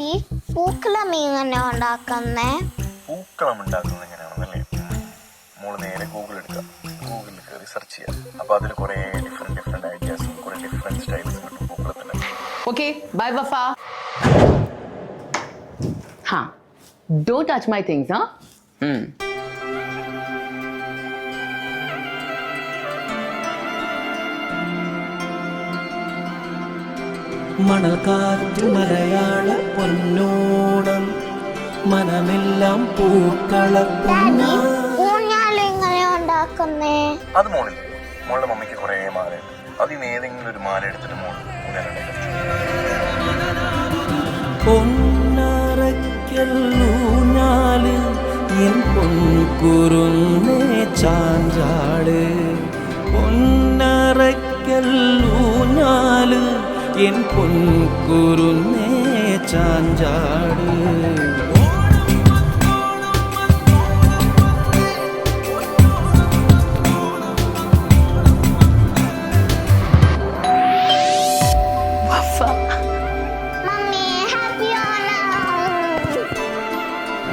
Daddy പൂക്കളം ഇങ്ങനെ ഉണ്ടാക്കുന്നേ പൂക്കളം ഉണ്ടാക്കുന്നത് എങ്ങനെയാണെന്നല്ലേ മോൾ നേരെ ഗൂഗിൾ എടുക്കുക. ഗൂഗിളിൽ കയറി സെർച്ച് ചെയ്യുക. അപ്പൊ അതിൽ കുറെ ഡിഫറെന്റ് ഡിഫറെന്റ് ഐഡിയാസും കുറെ ഡിഫറെന്റ് സ്റ്റൈൽസും കിട്ടും പൂക്കളത്തിന്. ഓക്കെ ബൈ ബഫ ഹാ ഡോണ്ട് ടച്ച് മൈ തിങ്സ് ആ മണൽ മണൽക്കാറ്റിൽ മലയാള പൊന്നോണം. മനമെല്ലാം പൂക്കള അത് മോളിൽ. മോളുടെ മമ്മിക്ക് കുറേ മാലയുണ്ട്. അതിൽ നിന്ന് ഏതെങ്കിലും ഒരു മാല എടുത്തിട്ട് മോൾ പൊന്നറയ്ക്കൽ ഊഞ്ഞാൽ എൻ പൊൻകുറുന്നേ ചാഞ്ചാട്. പൊന്നറയ്ക്കൽ ഊഞ്ഞാൽ എൻ പൊൻകുറുന്നേ ചാഞ്ചാട്.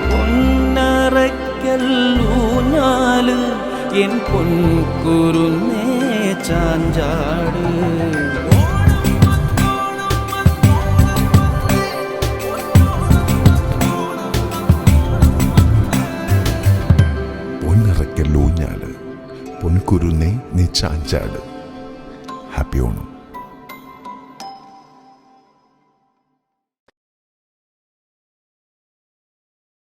പൊന്നറയ്ക്കല്ലൂഞ്ഞാൽ എൻ പൊൻകുറുന്നേ ചാഞ്ചാട്. പൊന്നിറക്കല്ലൂഞ്ഞാട് പൊൻകുരുന്നേ നീ ചാഞ്ചാട്. ഹാപ്പി ഓണം.